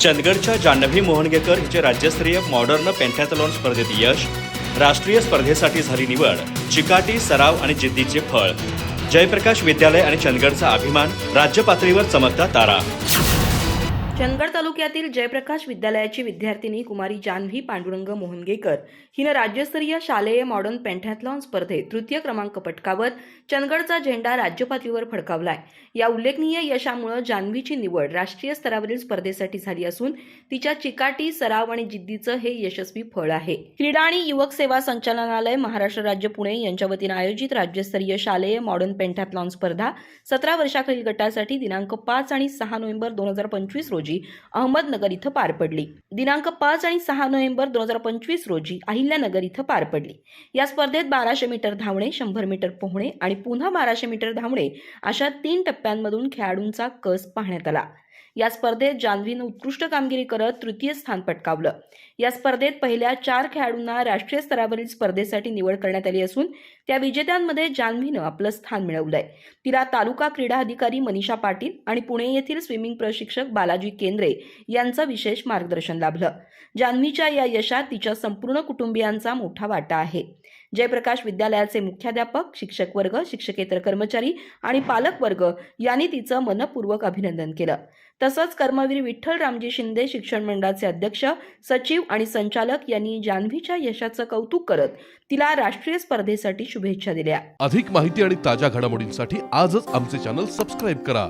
चंदगडच्या जान्हवी मोहनगेकर हिचे राज्यस्तरीय मॉडर्न पेंथॅथलॉन स्पर्धेत यश राष्ट्रीय स्पर्धेसाठी झाली निवड चिकाटी सराव आणि जिद्दीचे फळ. जयप्रकाश विद्यालय आणि चंदगडचा अभिमान राज्य पातळीवर चमकता तारा. चंदगड तालुक्यातील जयप्रकाश विद्यालयाची विद्यार्थिनी कुमारी जान्हवी पांडुरंग मोहनगेकर हिनं राज्यस्तरीय शालेय मॉडर्न पेंटॅथलॉन स्पर्धेत तृतीय क्रमांक पटकावत चंदगडचा झेंडा राज्यपातळीवर फडकावलाय. या उल्लेखनीय यशामुळे जान्हवीची निवड राष्ट्रीय स्तरावरील स्पर्धेसाठी झाली असून तिच्या चिकाटी सराव आणि जिद्दीचं हे यशस्वी फळ आहे. क्रीडा आणि युवक सेवा संचालनालय महाराष्ट्र राज्य पुणे यांच्या वतीनं आयोजित राज्यस्तरीय शालेय मॉडर्न पेंटॅथलॉन स्पर्धा सतरा वर्षाखालील गटासाठी दिनांक पाच आणि सहा नोव्हेंबर दोन हजार पंचवीस रोजी रोजी अहमदनगर इथं पार पडली. दिनांक पाच आणि सहा नोव्हेंबर दोन हजार पंचवीस रोजी अहिल्यानगर इथं पार पडली. या स्पर्धेत बाराशे मीटर धावणे शंभर मीटर पोहणे आणि पुन्हा बाराशे मीटर धावणे अशा तीन टप्प्यांमधून खेळाडूंचा कस पाहण्यात आला. या स्पर्धेत जान्हवीनं उत्कृष्ट कामगिरी करत तृतीय स्थान पटकावलं. या स्पर्धेत पहिल्या चार खेळाडूंना राष्ट्रीय स्तरावरील स्पर्धेसाठी निवड करण्यात आली असून त्या विजेत्यांमध्ये जान्हवीनं आपलं स्थान मिळवलंय. तिला तालुका क्रीडा अधिकारी मनीषा पाटील आणि पुणे येथील स्विमिंग प्रशिक्षक बालाजी केंद्रे यांचं विशेष मार्गदर्शन लाभलं. जान्हवीच्या या यशात तिच्या संपूर्ण कुटुंबियांचा मोठा वाटा आहे. जयप्रकाश विद्यालयाचे मुख्याध्यापक शिक्षक वर्ग शिक्षकेतर कर्मचारी आणि पालक वर्ग यांनी तिचं मनपूर्वक अभिनंदन केलं. तसंच कर्मवीर विठ्ठल रामजी शिंदे शिक्षण मंडळाचे अध्यक्ष सचिव आणि संचालक यांनी जान्हवीच्या यशाचं कौतुक करत तिला राष्ट्रीय स्पर्धेसाठी शुभेच्छा दिल्या. अधिक माहिती आणि ताज्या घडामोडींसाठी आजच आमचे चॅनल सबस्क्राईब करा.